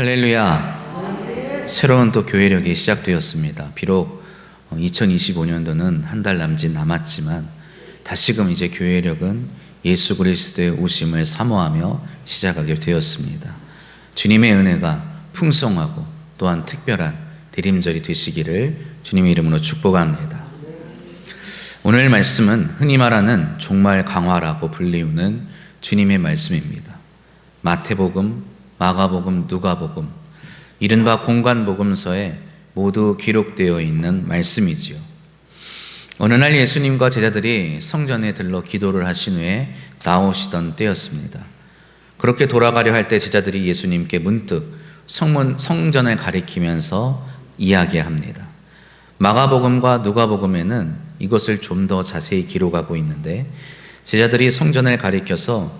할렐루야. 새로운 또 교회력이 시작되었습니다. 비록 2025년도는 한 달 남짓 남았지만 다시금 이제 교회력은 예수 그리스도의 오심을 사모하며 시작하게 되었습니다. 주님의 은혜가 풍성하고 또한 특별한 대림절이 되시기를 주님의 이름으로 축복합니다. 오늘 말씀은 흔히 말하는 종말 강화라고 불리우는 주님의 말씀입니다. 마태복음, 마가복음, 누가복음, 이른바 공간복음서에 모두 기록되어 있는 말씀이지요. 어느 날 예수님과 제자들이 성전에 들러 기도를 하신 후에 나오시던 때였습니다. 그렇게 돌아가려 할 때 제자들이 예수님께 문득 성문, 성전을 가리키면서 이야기합니다. 마가복음과 누가복음에는 이것을 좀 더 자세히 기록하고 있는데 제자들이 성전을 가리켜서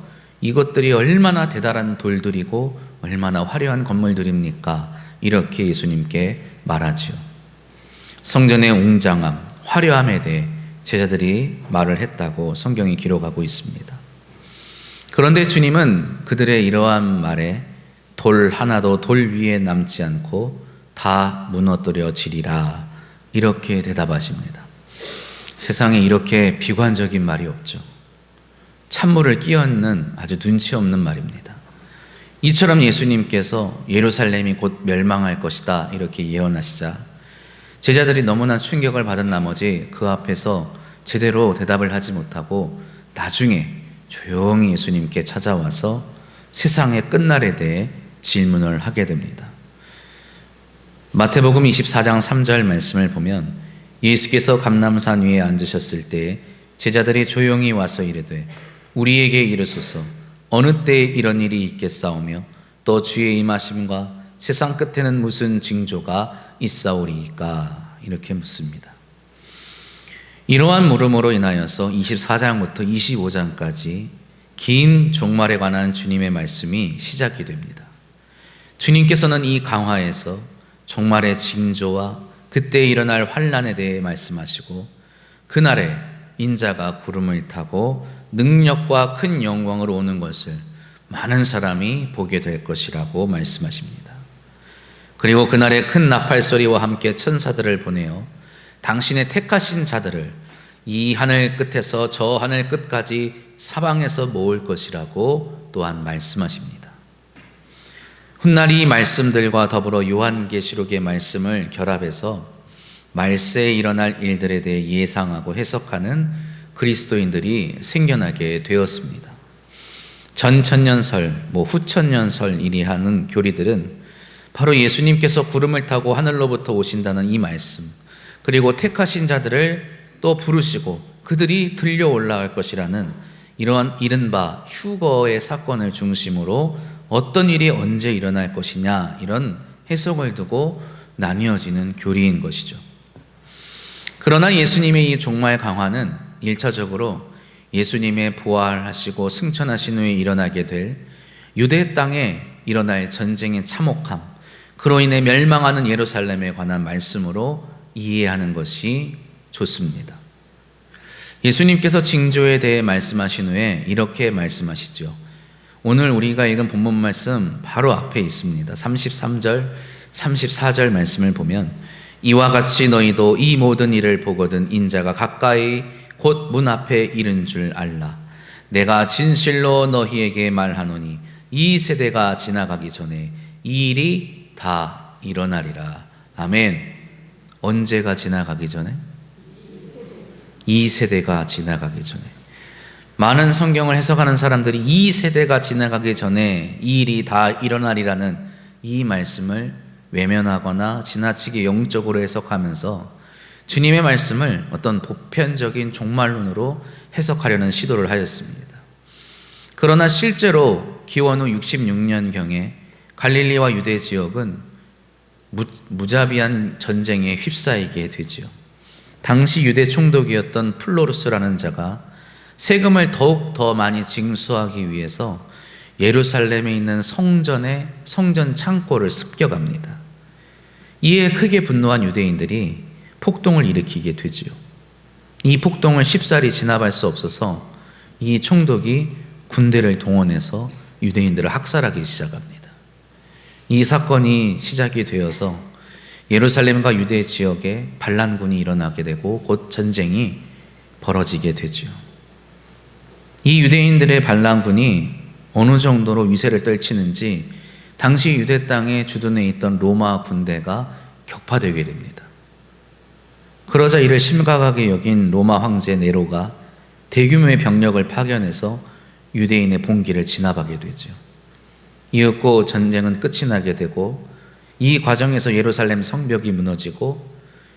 이것들이 얼마나 대단한 돌들이고 얼마나 화려한 건물들입니까? 이렇게 예수님께 말하지요. 성전의 웅장함, 화려함에 대해 제자들이 말을 했다고 성경이 기록하고 있습니다. 그런데 주님은 그들의 이러한 말에 돌 하나도 돌 위에 남지 않고 다 무너뜨려지리라 이렇게 대답하십니다. 세상에 이렇게 비관적인 말이 없죠. 찬물을 끼얹는 아주 눈치 없는 말입니다. 이처럼 예수님께서 예루살렘이 곧 멸망할 것이다 이렇게 예언하시자 제자들이 너무나 충격을 받은 나머지 그 앞에서 제대로 대답을 하지 못하고 나중에 조용히 예수님께 찾아와서 세상의 끝날에 대해 질문을 하게 됩니다. 마태복음 24장 3절 말씀을 보면 예수께서 감남산 위에 앉으셨을 때 제자들이 조용히 와서 이르되 우리에게 이르소서 어느 때에 이런 일이 있겠사오며 또 주의 임하심과 세상 끝에는 무슨 징조가 있사오리이까 이렇게 묻습니다. 이러한 물음으로 인하여서 24장부터 25장까지 긴 종말에 관한 주님의 말씀이 시작이 됩니다. 주님께서는 이 강화에서 종말의 징조와 그때 일어날 환란에 대해 말씀하시고 그날에 인자가 구름을 타고 능력과 큰 영광으로 오는 것을 많은 사람이 보게 될 것이라고 말씀하십니다. 그리고 그날에 큰 나팔 소리와 함께 천사들을 보내어 당신의 택하신 자들을 이 하늘 끝에서 저 하늘 끝까지 사방에서 모을 것이라고 또한 말씀하십니다. 훗날 이 말씀들과 더불어 요한계시록의 말씀을 결합해서 말세에 일어날 일들에 대해 예상하고 해석하는 그리스도인들이 생겨나게 되었습니다. 전천년설, 뭐 후천년설 이리 하는 교리들은 바로 예수님께서 구름을 타고 하늘로부터 오신다는 이 말씀, 그리고 택하신 자들을 또 부르시고 그들이 들려 올라갈 것이라는 이러한 이른바 휴거의 사건을 중심으로 어떤 일이 언제 일어날 것이냐 이런 해석을 두고 나뉘어지는 교리인 것이죠. 그러나 예수님의 이 종말 강화는 1차적으로 예수님의 부활하시고 승천하신 후에 일어나게 될 유대 땅에 일어날 전쟁의 참혹함, 그로 인해 멸망하는 예루살렘에 관한 말씀으로 이해하는 것이 좋습니다. 예수님께서 징조에 대해 말씀하신 후에 이렇게 말씀하시죠. 오늘 우리가 읽은 본문 말씀 바로 앞에 있습니다. 33절, 34절 말씀을 보면 이와 같이 너희도 이 모든 일을 보거든 인자가 가까이 곧 문 앞에 이른 줄 알라. 내가 진실로 너희에게 말하노니 이 세대가 지나가기 전에 이 일이 다 일어나리라. 아멘. 언제가 지나가기 전에? 이 세대가 지나가기 전에. 많은 성경을 해석하는 사람들이 이 세대가 지나가기 전에 이 일이 다 일어나리라는 이 말씀을 외면하거나 지나치게 영적으로 해석하면서 주님의 말씀을 어떤 보편적인 종말론으로 해석하려는 시도를 하였습니다. 그러나 실제로 기원 후 66년경에 갈릴리와 유대 지역은 무 자비한 전쟁에 휩싸이게 되지요. 당시 유대 총독이었던 플로루스라는 자가 세금을 더욱 더 많이 징수하기 위해서 예루살렘에 있는 성전의 성전 창고를 습격합니다. 이에 크게 분노한 유대인들이 폭동을 일으키게 되지요. 이 폭동을 쉽사리 진압할 수 없어서 이 총독이 군대를 동원해서 유대인들을 학살하기 시작합니다. 이 사건이 시작이 되어서 예루살렘과 유대 지역에 반란군이 일어나게 되고 곧 전쟁이 벌어지게 되지요. 이 유대인들의 반란군이 어느 정도로 위세를 떨치는지 당시 유대 땅에 주둔해 있던 로마 군대가 격파되게 됩니다. 그러자 이를 심각하게 여긴 로마 황제 네로가 대규모의 병력을 파견해서 유대인의 봉기를 진압하게 되죠. 이윽고 전쟁은 끝이 나게 되고 이 과정에서 예루살렘 성벽이 무너지고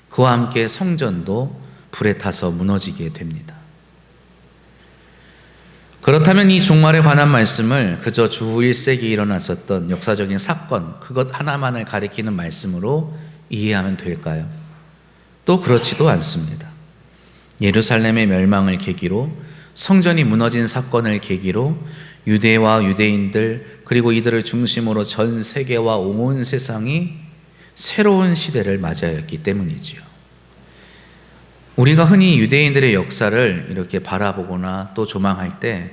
그와 함께 성전도 불에 타서 무너지게 됩니다. 그렇다면 이 종말에 관한 말씀을 그저 주 1세기 일어났었던 역사적인 사건, 그것 하나만을 가리키는 말씀으로 이해하면 될까요? 또 그렇지도 않습니다. 예루살렘의 멸망을 계기로 성전이 무너진 사건을 계기로 유대와 유대인들 그리고 이들을 중심으로 전 세계와 온 세상이 새로운 시대를 맞이하였기 때문이지요. 우리가 흔히 유대인들의 역사를 이렇게 바라보거나 또 조망할 때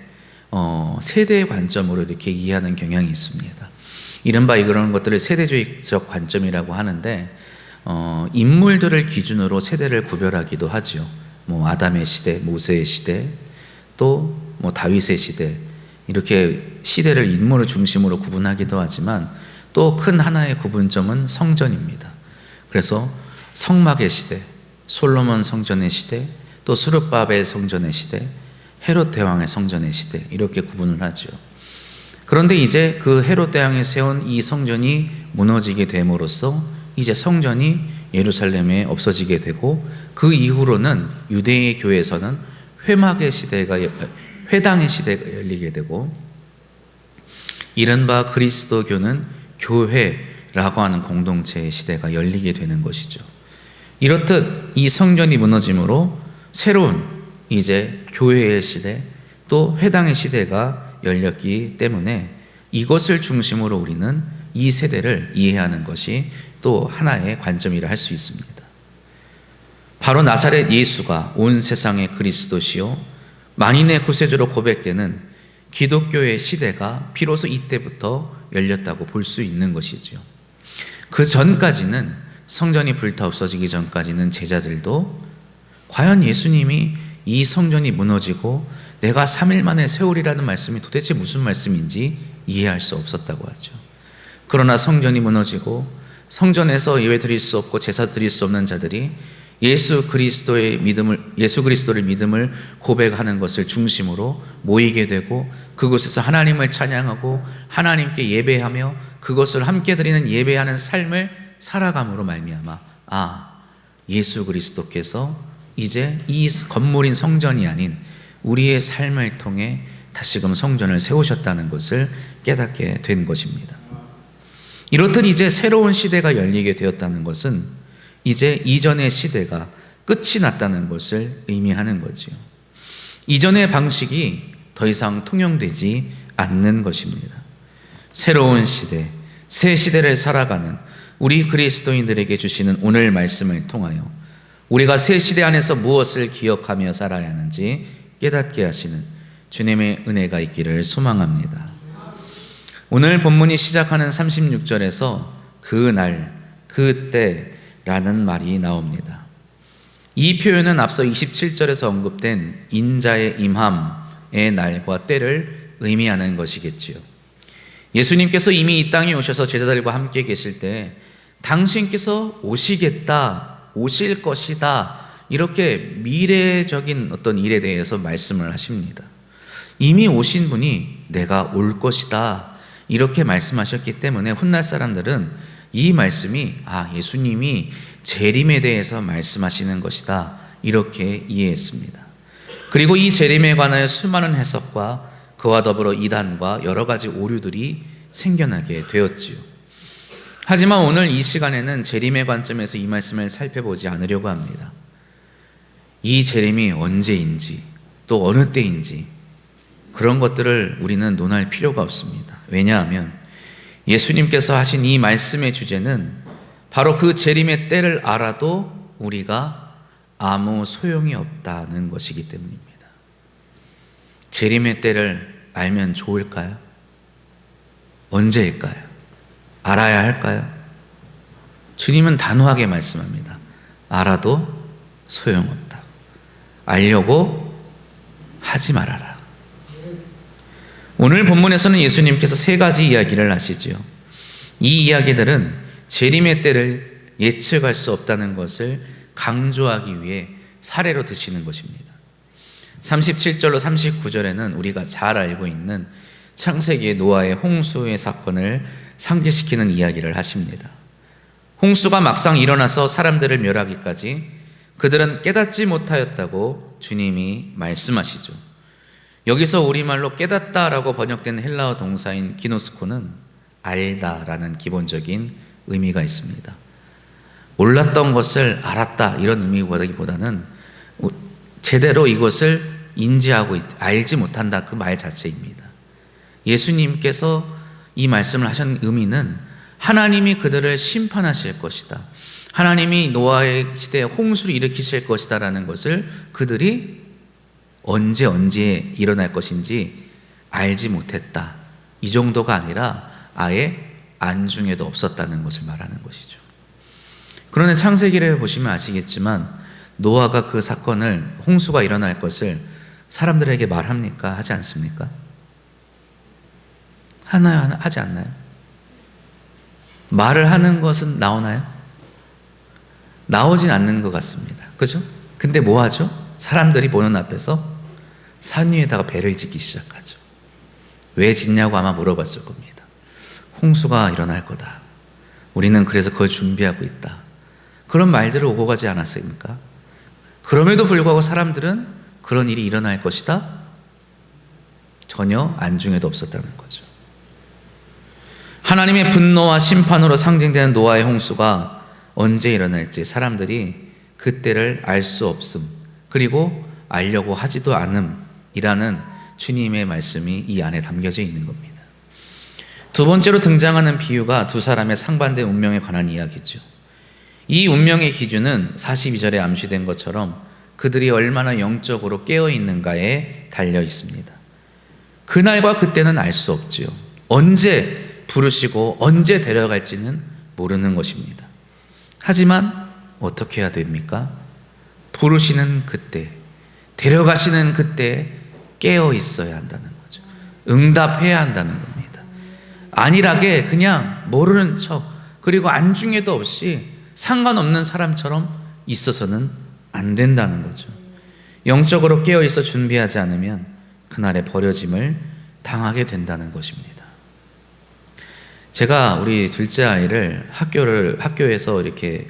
어, 세대의 관점으로 이렇게 이해하는 경향이 있습니다. 이른바 이런 것들을 세대주의적 관점이라고 하는데 어, 인물들을 기준으로 세대를 구별하기도 하죠. 뭐 아담의 시대, 모세의 시대, 또 뭐 다윗의 시대 이렇게 시대를 인물을 중심으로 구분하기도 하지만 또 큰 하나의 구분점은 성전입니다. 그래서 성막의 시대, 솔로몬 성전의 시대, 또 수르바벨 성전의 시대, 헤롯 대왕의 성전의 시대 이렇게 구분을 하죠. 그런데 이제 그 헤롯 대왕이 세운 이 성전이 무너지게 됨으로써 이제 성전이 예루살렘에 없어지게 되고 그 이후로는 유대의 교회에서는 회막의 시대가 회당의 시대가 열리게 되고 이른바 그리스도교는 교회라고 하는 공동체의 시대가 열리게 되는 것이죠. 이렇듯 이 성전이 무너짐으로 새로운 이제 교회의 시대 또 회당의 시대가 열렸기 때문에 이것을 중심으로 우리는 이 세대를 이해하는 것이 또 하나의 관점이라 할 수 있습니다. 바로 나사렛 예수가 온 세상의 그리스도시요 만인의 구세주로 고백되는 기독교의 시대가 비로소 이때부터 열렸다고 볼 수 있는 것이지요. 그 전까지는 성전이 불타 없어지기 전까지는 제자들도 과연 예수님이 이 성전이 무너지고 내가 3일 만에 세월이라는 말씀이 도대체 무슨 말씀인지 이해할 수 없었다고 하죠. 그러나 성전이 무너지고 성전에서 예배 드릴 수 없고 제사 드릴 수 없는 자들이 예수 그리스도의 믿음을 예수 그리스도를 믿음을 고백하는 것을 중심으로 모이게 되고 그곳에서 하나님을 찬양하고 하나님께 예배하며 그것을 함께 드리는 예배하는 삶을 살아감으로 말미암아 아 예수 그리스도께서 이제 이 건물인 성전이 아닌 우리의 삶을 통해 다시금 성전을 세우셨다는 것을 깨닫게 된 것입니다. 이렇듯 이제 새로운 시대가 열리게 되었다는 것은 이제 이전의 시대가 끝이 났다는 것을 의미하는 거지요. 이전의 방식이 더 이상 통용되지 않는 것입니다. 새로운 시대, 새 시대를 살아가는 우리 그리스도인들에게 주시는 오늘 말씀을 통하여 우리가 새 시대 안에서 무엇을 기억하며 살아야 하는지 깨닫게 하시는 주님의 은혜가 있기를 소망합니다. 오늘 본문이 시작하는 36절에서 그 날, 그때, 라는 말이 나옵니다. 이 표현은 앞서 27절에서 언급된 인자의 임함의 날과 때를 의미하는 것이겠지요. 예수님께서 이미 이 땅에 오셔서 제자들과 함께 계실 때 당신께서 오시겠다, 오실 것이다, 이렇게 미래적인 어떤 일에 대해서 말씀을 하십니다. 이미 오신 분이 내가 올 것이다, 이렇게 말씀하셨기 때문에 훗날 사람들은 이 말씀이 아 예수님이 재림에 대해서 말씀하시는 것이다 이렇게 이해했습니다. 그리고 이 재림에 관하여 수많은 해석과 그와 더불어 이단과 여러 가지 오류들이 생겨나게 되었지요. 하지만 오늘 이 시간에는 재림의 관점에서 이 말씀을 살펴보지 않으려고 합니다. 이 재림이 언제인지 또 어느 때인지 그런 것들을 우리는 논할 필요가 없습니다. 왜냐하면 예수님께서 하신 이 말씀의 주제는 바로 그 재림의 때를 알아도 우리가 아무 소용이 없다는 것이기 때문입니다. 재림의 때를 알면 좋을까요? 언제일까요? 알아야 할까요? 주님은 단호하게 말씀합니다. 알아도 소용없다. 알려고 하지 말아라. 오늘 본문에서는 예수님께서 세 가지 이야기를 하시지요. 이 이야기들은 재림의 때를 예측할 수 없다는 것을 강조하기 위해 사례로 드시는 것입니다. 37절로 39절에는 우리가 잘 알고 있는 창세기의 노아의 홍수의 사건을 상기시키는 이야기를 하십니다. 홍수가 막상 일어나서 사람들을 멸하기까지 그들은 깨닫지 못하였다고 주님이 말씀하시죠. 여기서 우리말로 깨닫다라고 번역된 헬라어 동사인 기노스코는 알다라는 기본적인 의미가 있습니다. 몰랐던 것을 알았다 이런 의미보다는 제대로 이것을 인지하고 알지 못한다 그 말 자체입니다. 예수님께서 이 말씀을 하신 의미는 하나님이 그들을 심판하실 것이다. 하나님이 노아의 시대에 홍수를 일으키실 것이다라는 것을 그들이 언제 언제 일어날 것인지 알지 못했다. 이 정도가 아니라 아예 안중에도 없었다는 것을 말하는 것이죠. 그런데 창세기를 보시면 아시겠지만 노아가 그 사건을 홍수가 일어날 것을 사람들에게 말합니까? 하지 않습니까? 하나요? 하지 않나요? 말을 하는 것은 나오나요? 나오진 않는 것 같습니다. 그죠? 근데 뭐 하죠? 사람들이 보는 앞에서 산 위에다가 배를 짓기 시작하죠. 왜 짓냐고 아마 물어봤을 겁니다. 홍수가 일어날 거다. 우리는 그래서 그걸 준비하고 있다. 그런 말들을 오고 가지 않았습니까? 그럼에도 불구하고 사람들은 그런 일이 일어날 것이다? 전혀 안중에도 없었다는 거죠. 하나님의 분노와 심판으로 상징되는 노아의 홍수가 언제 일어날지 사람들이 그때를 알 수 없음, 그리고 알려고 하지도 않음 이라는 주님의 말씀이 이 안에 담겨져 있는 겁니다. 두 번째로 등장하는 비유가 두 사람의 상반된 운명에 관한 이야기죠. 이 운명의 기준은 42절에 암시된 것처럼 그들이 얼마나 영적으로 깨어 있는가에 달려 있습니다. 그날과 그때는 알 수 없지요. 언제 부르시고 언제 데려갈지는 모르는 것입니다. 하지만 어떻게 해야 됩니까? 부르시는 그때, 데려가시는 그때 깨어 있어야 한다는 거죠. 응답해야 한다는 겁니다. 안일하게 그냥 모르는 척, 그리고 안중에도 없이 상관없는 사람처럼 있어서는 안 된다는 거죠. 영적으로 깨어 있어 준비하지 않으면 그날의 버려짐을 당하게 된다는 것입니다. 제가 우리 둘째 아이를 학교를 학교에서 이렇게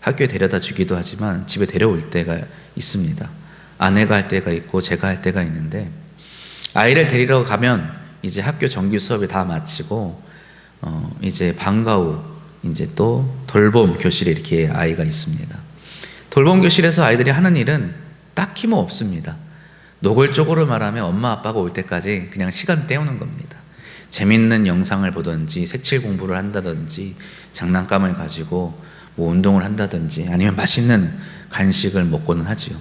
학교에 데려다 주기도 하지만 집에 데려올 때가 있습니다. 아내가 할 때가 있고 제가 할 때가 있는데 아이를 데리러 가면 이제 학교 정규 수업이 다 마치고 어 이제 방과 후 이제 또 돌봄 교실에 이렇게 아이가 있습니다. 돌봄 교실에서 아이들이 하는 일은 딱히 뭐 없습니다. 노골적으로 말하면 엄마 아빠가 올 때까지 그냥 시간 때우는 겁니다. 재밌는 영상을 보든지 색칠 공부를 한다든지 장난감을 가지고 뭐 운동을 한다든지 아니면 맛있는 간식을 먹고는 하지요.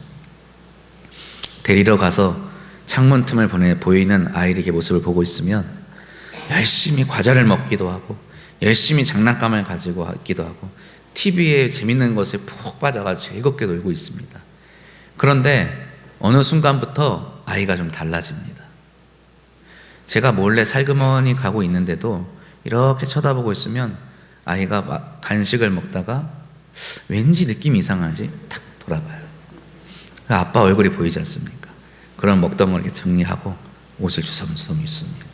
데리러 가서 창문 틈을 보내 보이는 아이에게 모습을 보고 있으면 열심히 과자를 먹기도 하고 열심히 장난감을 가지고 하기도 하고 TV에 재밌는 것에 푹 빠져가지고 즐겁게 놀고 있습니다. 그런데 어느 순간부터 아이가 좀 달라집니다. 제가 몰래 살그머니 가고 있는데도 이렇게 쳐다보고 있으면 아이가 간식을 먹다가 왠지 느낌이 이상하지? 탁 돌아봐요. 그 아빠 얼굴이 보이지 않습니까? 먹던 걸 이렇게 정리하고 옷을 주섬주섬 입습니다.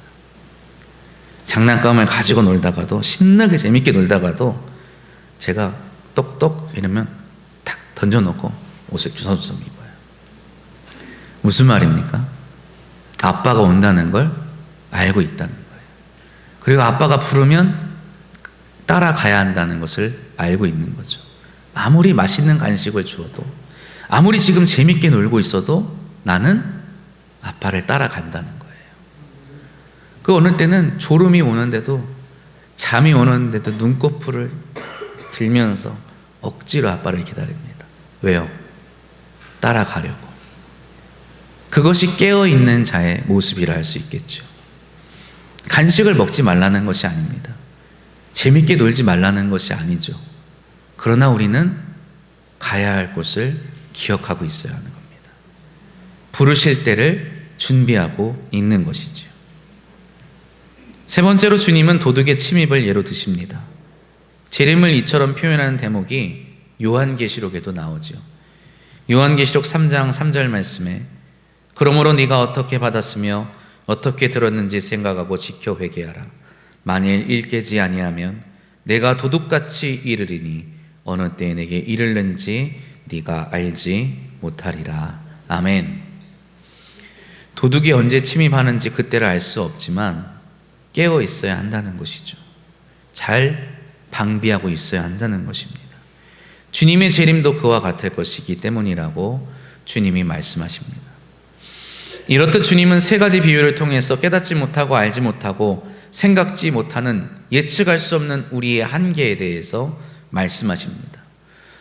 장난감을 가지고 놀다가도 신나게 재밌게 놀다가도 제가 똑똑 이러면 탁 던져놓고 옷을 주섬주섬 입어요. 무슨 말입니까? 아빠가 온다는 걸 알고 있다는 거예요. 그리고 아빠가 부르면 따라가야 한다는 것을 알고 있는 거죠. 아무리 맛있는 간식을 주어도, 아무리 지금 재밌게 놀고 있어도 나는 아빠를 따라간다는 거예요. 그 어느 때는 졸음이 오는데도, 잠이 오는데도 눈꺼풀을 들면서 억지로 아빠를 기다립니다. 왜요? 따라가려고. 그것이 깨어있는 자의 모습이라 할 수 있겠죠. 간식을 먹지 말라는 것이 아닙니다. 재밌게 놀지 말라는 것이 아니죠. 그러나 우리는 가야 할 곳을 기억하고 있어야 하는 겁니다. 부르실 때를 준비하고 있는 것이죠. 세 번째로 주님은 도둑의 침입을 예로 드십니다. 재림을 이처럼 표현하는 대목이 요한계시록에도 나오죠. 요한계시록 3장 3절 말씀에 그러므로 네가 어떻게 받았으며 어떻게 들었는지 생각하고 지켜 회개하라. 만일 일깨지 아니하면 내가 도둑같이 이르리니 어느 때에 내게 이르는지 네가 알지 못하리라. 아멘. 도둑이 언제 침입하는지 그때를 알 수 없지만 깨어 있어야 한다는 것이죠. 잘 방비하고 있어야 한다는 것입니다. 주님의 재림도 그와 같을 것이기 때문이라고 주님이 말씀하십니다. 이렇듯 주님은 세 가지 비유를 통해서 깨닫지 못하고 알지 못하고 생각지 못하는 예측할 수 없는 우리의 한계에 대해서 말씀하십니다.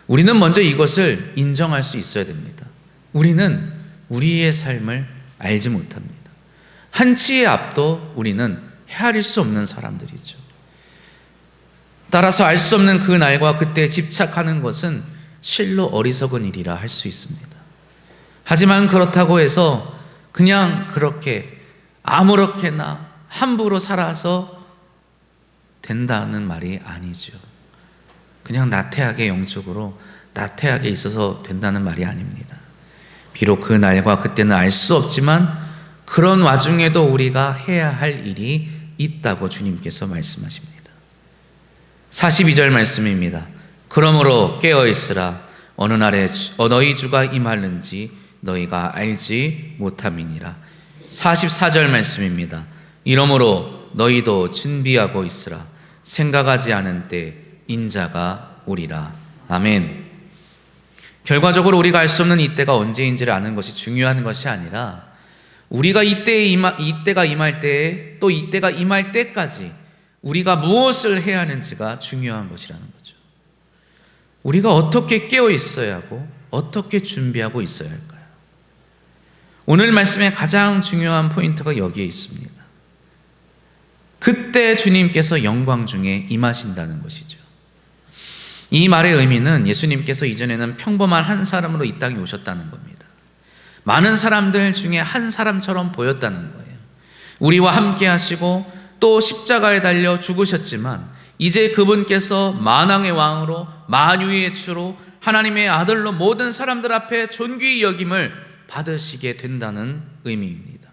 우리는 먼저 이것을 인정할 수 있어야 됩니다. 우리는 우리의 삶을 알지 못합니다. 한치의 앞도 우리는 헤아릴 수 없는 사람들이죠. 따라서 알 수 없는 그 날과 그때에 집착하는 것은 실로 어리석은 일이라 할 수 있습니다. 하지만 그렇다고 해서 그냥 그렇게 아무렇게나 함부로 살아서 된다는 말이 아니죠. 그냥 나태하게 영적으로 나태하게 있어서 된다는 말이 아닙니다. 비록 그 날과 그때는 알 수 없지만 그런 와중에도 우리가 해야 할 일이 있다고 주님께서 말씀하십니다. 42절 말씀입니다. 그러므로 깨어 있으라 어느 날에 너희 주가 임하는지 너희가 알지 못함이니라. 44절 말씀입니다. 이러므로 너희도 준비하고 있으라 생각하지 않은 때 인자가 오리라. 아멘. 결과적으로 우리가 알 수 없는 이때가 언제인지를 아는 것이 중요한 것이 아니라 우리가 이때에 임하, 이때가 임할 때에 또 이때가 임할 때까지 우리가 무엇을 해야 하는지가 중요한 것이라는 거죠. 우리가 어떻게 깨어 있어야 하고 어떻게 준비하고 있어야 할까요? 오늘 말씀의 가장 중요한 포인트가 여기에 있습니다. 그때 주님께서 영광 중에 임하신다는 것이죠. 이 말의 의미는 예수님께서 이전에는 평범한 한 사람으로 이 땅에 오셨다는 겁니다. 많은 사람들 중에 한 사람처럼 보였다는 거예요. 우리와 함께 하시고 또 십자가에 달려 죽으셨지만 이제 그분께서 만왕의 왕으로 만유의 주로 하나님의 아들로 모든 사람들 앞에 존귀히 여김을 받으시게 된다는 의미입니다.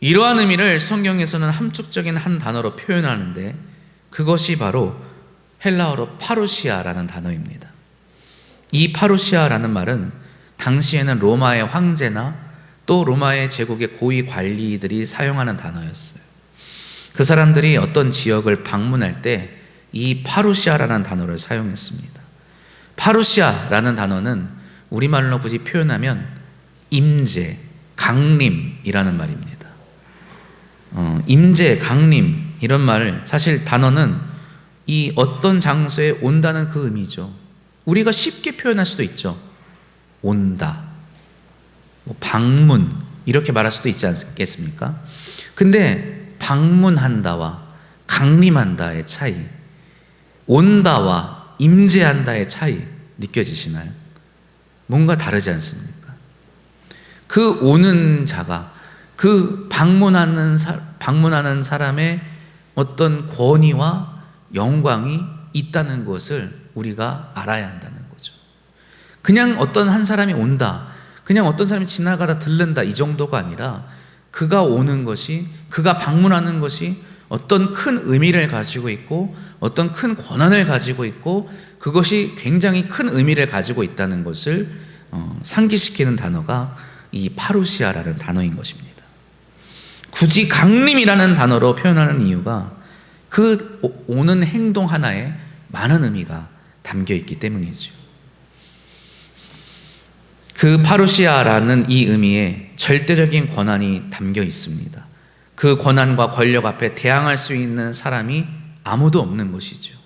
이러한 의미를 성경에서는 함축적인 한 단어로 표현하는데 그것이 바로 헬라어로 파루시아라는 단어입니다. 이 파루시아라는 말은 당시에는 로마의 황제나 또 로마의 제국의 고위 관리들이 사용하는 단어였어요. 그 사람들이 어떤 지역을 방문할 때 이 파루시아라는 단어를 사용했습니다. 파루시아라는 단어는 우리말로 굳이 표현하면 임재, 강림이라는 말입니다. 어, 임재, 강림 이런 말 사실 단어는 이 어떤 장소에 온다는 그 의미죠. 우리가 쉽게 표현할 수도 있죠. 온다, 뭐 방문 이렇게 말할 수도 있지 않겠습니까? 근데 방문한다와 강림한다의 차이, 온다와 임재한다의 차이 느껴지시나요? 뭔가 다르지 않습니까? 그 오는 자가 그 방문하는 사, 방문하는 사람의 어떤 권위와 영광이 있다는 것을 우리가 알아야 한다는 거죠. 그냥 어떤 한 사람이 온다, 그냥 어떤 사람이 지나가다 들른다 이 정도가 아니라 그가 오는 것이 그가 방문하는 것이 어떤 큰 의미를 가지고 있고 어떤 큰 권한을 가지고 있고 그것이 굉장히 큰 의미를 가지고 있다는 것을 어, 상기시키는 단어가 이 파루시아라는 단어인 것입니다. 굳이 강림이라는 단어로 표현하는 이유가 그 오는 행동 하나에 많은 의미가 담겨 있기 때문이죠. 그 파루시아라는 이 의미에 절대적인 권한이 담겨 있습니다. 그 권한과 권력 앞에 대항할 수 있는 사람이 아무도 없는 것이죠.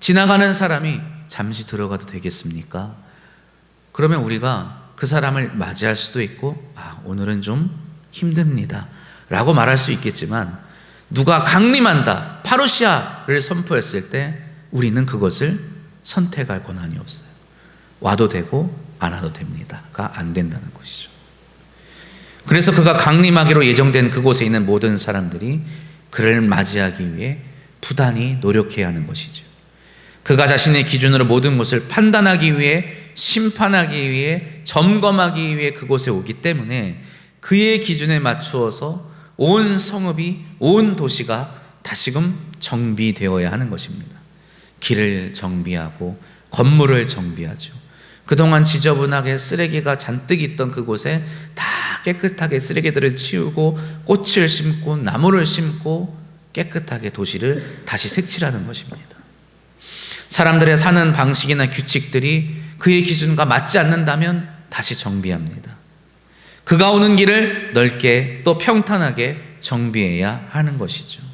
지나가는 사람이 잠시 들어가도 되겠습니까? 그러면 우리가 그 사람을 맞이할 수도 있고, 아, 오늘은 좀 힘듭니다. 라고 말할 수 있겠지만, 누가 강림한다, 파루시아를 선포했을 때 우리는 그것을 선택할 권한이 없어요. 와도 되고 안 와도 됩니다가 안 된다는 것이죠. 그래서 그가 강림하기로 예정된 그곳에 있는 모든 사람들이 그를 맞이하기 위해 부단히 노력해야 하는 것이죠. 그가 자신의 기준으로 모든 것을 판단하기 위해 심판하기 위해 점검하기 위해 그곳에 오기 때문에 그의 기준에 맞추어서 온 성읍이 온 도시가 다시금 정비되어야 하는 것입니다. 길을 정비하고 건물을 정비하죠. 그동안 지저분하게 쓰레기가 잔뜩 있던 그곳에 다 깨끗하게 쓰레기들을 치우고 꽃을 심고 나무를 심고 깨끗하게 도시를 다시 색칠하는 것입니다. 사람들의 사는 방식이나 규칙들이 그의 기준과 맞지 않는다면 다시 정비합니다. 그가 오는 길을 넓게 또 평탄하게 정비해야 하는 것이죠.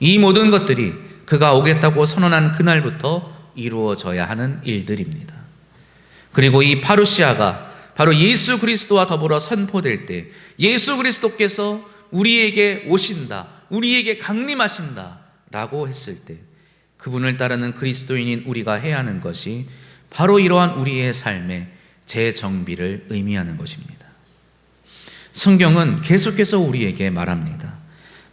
이 모든 것들이 그가 오겠다고 선언한 그날부터 이루어져야 하는 일들입니다. 그리고 이 파루시아가 바로 예수 그리스도와 더불어 선포될 때 예수 그리스도께서 우리에게 오신다, 우리에게 강림하신다 라고 했을 때 그분을 따르는 그리스도인인 우리가 해야 하는 것이 바로 이러한 우리의 삶의 재정비를 의미하는 것입니다. 성경은 계속해서 우리에게 말합니다.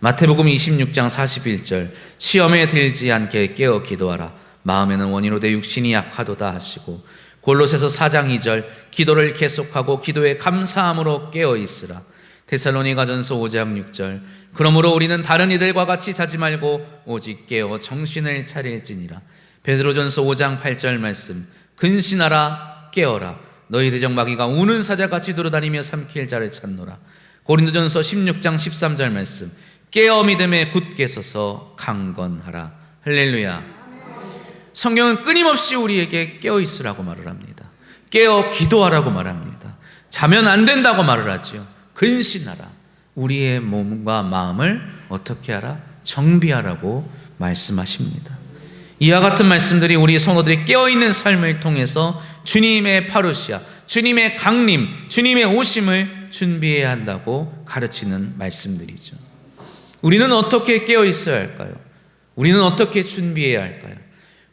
마태복음 26장 41절 시험에 들지 않게 깨어 기도하라. 마음에는 원이로 내 육신이 약하도다 하시고 골로새서 4장 2절 기도를 계속하고 기도에 감사함으로 깨어 있으라. 데살로니가전서 5장 6절 그러므로 우리는 다른 이들과 같이 자지 말고 오직 깨어 정신을 차릴지니라. 베드로전서 5장 8절 말씀 근신하라 깨어라. 너희 대적 마귀가 우는 사자같이 돌아다니며 삼킬 자를 찾노라. 고린도전서 16장 13절 말씀 깨어 믿음에 굳게 서서 강건하라. 할렐루야. 성경은 끊임없이 우리에게 깨어 있으라고 말을 합니다. 깨어 기도하라고 말합니다. 자면 안 된다고 말을 하지요. 근신하라. 우리의 몸과 마음을 어떻게 하라? 정비하라고 말씀하십니다. 이와 같은 말씀들이 우리 성도들이 깨어있는 삶을 통해서 주님의 파루시아, 주님의 강림, 주님의 오심을 준비해야 한다고 가르치는 말씀들이죠. 우리는 어떻게 깨어 있어야 할까요? 우리는 어떻게 준비해야 할까요?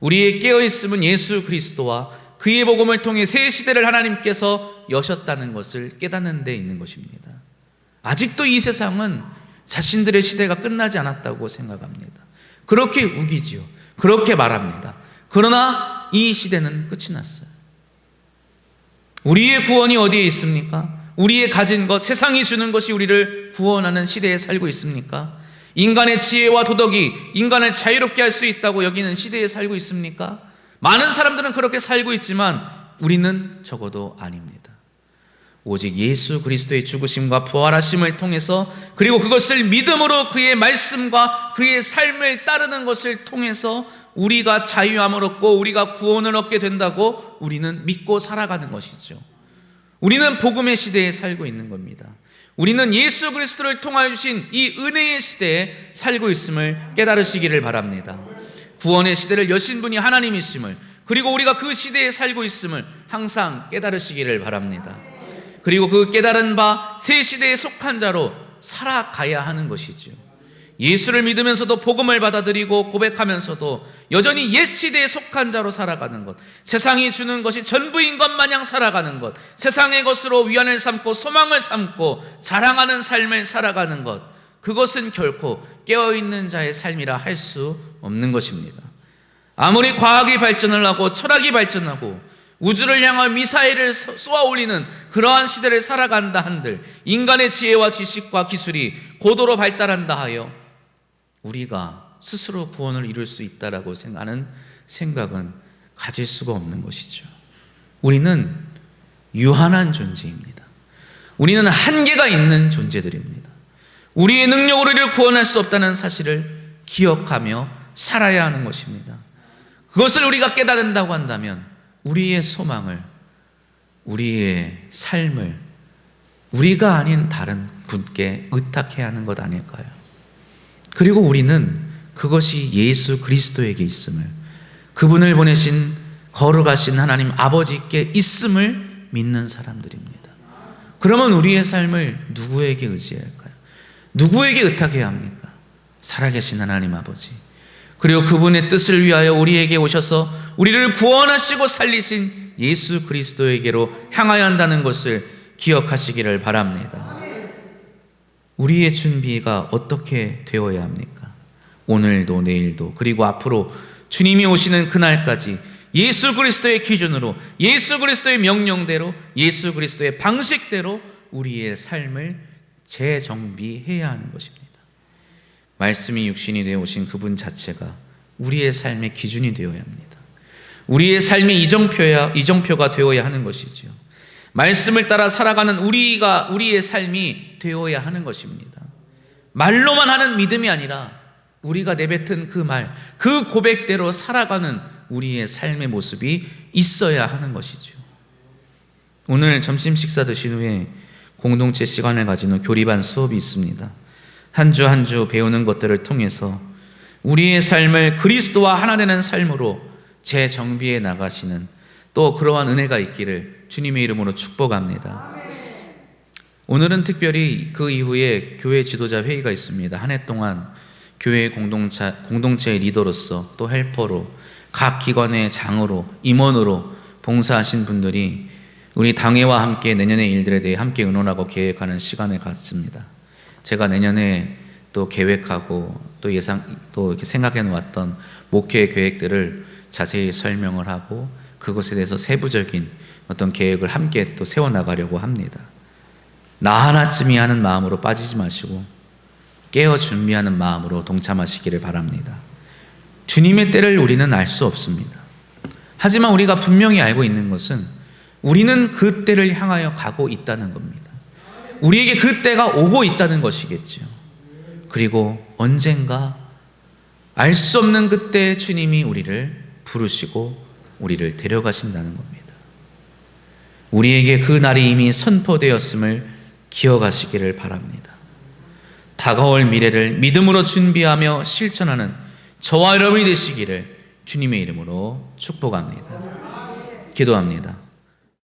우리의 깨어 있음은 예수 그리스도와 그의 복음을 통해 새 시대를 하나님께서 여셨다는 것을 깨닫는 데 있는 것입니다. 아직도 이 세상은 자신들의 시대가 끝나지 않았다고 생각합니다. 그렇게 우기지요. 그렇게 말합니다. 그러나 이 시대는 끝이 났어요. 우리의 구원이 어디에 있습니까? 우리의 가진 것, 세상이 주는 것이 우리를 구원하는 시대에 살고 있습니까? 인간의 지혜와 도덕이 인간을 자유롭게 할 수 있다고 여기는 시대에 살고 있습니까? 많은 사람들은 그렇게 살고 있지만 우리는 적어도 아닙니다. 오직 예수 그리스도의 죽으심과 부활하심을 통해서 그리고 그것을 믿음으로 그의 말씀과 그의 삶을 따르는 것을 통해서 우리가 자유함을 얻고 우리가 구원을 얻게 된다고 우리는 믿고 살아가는 것이죠. 우리는 복음의 시대에 살고 있는 겁니다. 우리는 예수 그리스도를 통하여 주신 이 은혜의 시대에 살고 있음을 깨달으시기를 바랍니다. 구원의 시대를 여신 분이 하나님이심을 그리고 우리가 그 시대에 살고 있음을 항상 깨달으시기를 바랍니다. 그리고 그 깨달은 바 새 시대에 속한 자로 살아가야 하는 것이지요. 예수를 믿으면서도 복음을 받아들이고 고백하면서도 여전히 옛 시대에 속한 자로 살아가는 것, 세상이 주는 것이 전부인 것 마냥 살아가는 것, 세상의 것으로 위안을 삼고 소망을 삼고 자랑하는 삶을 살아가는 것, 그것은 결코 깨어있는 자의 삶이라 할 수 없는 것입니다. 아무리 과학이 발전을 하고 철학이 발전하고 우주를 향한 미사일을 쏘아 올리는 그러한 시대를 살아간다 한들 인간의 지혜와 지식과 기술이 고도로 발달한다 하여 우리가 스스로 구원을 이룰 수 있다라고 생각하는 생각은 가질 수가 없는 것이죠. 우리는 유한한 존재입니다. 우리는 한계가 있는 존재들입니다. 우리의 능력으로 이를 구원할 수 없다는 사실을 기억하며 살아야 하는 것입니다. 그것을 우리가 깨닫는다고 한다면 우리의 소망을, 우리의 삶을 우리가 아닌 다른 분께 의탁해야 하는 것 아닐까요? 그리고 우리는 그것이 예수 그리스도에게 있음을, 그분을 보내신 걸어가신 하나님 아버지께 있음을 믿는 사람들입니다. 그러면 우리의 삶을 누구에게 의지해야 할까요? 누구에게 의탁해야 합니까? 살아계신 하나님 아버지, 그리고 그분의 뜻을 위하여 우리에게 오셔서 우리를 구원하시고 살리신 예수 그리스도에게로 향하여 한다는 것을 기억하시기를 바랍니다. 우리의 준비가 어떻게 되어야 합니까? 오늘도 내일도 그리고 앞으로 주님이 오시는 그날까지 예수 그리스도의 기준으로 예수 그리스도의 명령대로 예수 그리스도의 방식대로 우리의 삶을 재정비해야 하는 것입니다. 말씀이 육신이 되어 오신 그분 자체가 우리의 삶의 기준이 되어야 합니다. 우리의 삶의 이정표야 이정표가 되어야 하는 것이지요. 말씀을 따라 살아가는 우리가 우리의 삶이 되어야 하는 것입니다. 말로만 하는 믿음이 아니라 우리가 내뱉은 그 말, 그 고백대로 살아가는 우리의 삶의 모습이 있어야 하는 것이죠. 오늘 점심 식사 드신 후에 공동체 시간을 가진 후 교리반 수업이 있습니다. 한 주 한 주 배우는 것들을 통해서 우리의 삶을 그리스도와 하나 되는 삶으로 재정비해 나가시는 또 그러한 은혜가 있기를 주님의 이름으로 축복합니다. 오늘은 특별히 그 이후에 교회 지도자 회의가 있습니다. 한 해 동안 교회 공동체, 공동체의 리더로서 또 헬퍼로 각 기관의 장으로 임원으로 봉사하신 분들이 우리 당회와 함께 내년의 일들에 대해 함께 의논하고 계획하는 시간을 갖습니다. 제가 내년에 또 계획하고 또 예상 또 이렇게 생각해 놓았던 목회 계획들을 자세히 설명을 하고 그것에 대해서 세부적인 어떤 계획을 함께 또 세워 나가려고 합니다. 나 하나쯤이 하는 마음으로 빠지지 마시고 깨어 준비하는 마음으로 동참하시기를 바랍니다. 주님의 때를 우리는 알 수 없습니다. 하지만 우리가 분명히 알고 있는 것은 우리는 그 때를 향하여 가고 있다는 겁니다. 우리에게 그 때가 오고 있다는 것이겠죠. 그리고 언젠가 알 수 없는 그때 주님이 우리를 부르시고 우리를 데려가신다는 겁니다. 우리에게 그 날이 이미 선포되었음을 기억하시기를 바랍니다. 다가올 미래를 믿음으로 준비하며 실천하는 저와 여러분이 되시기를 주님의 이름으로 축복합니다. 기도합니다.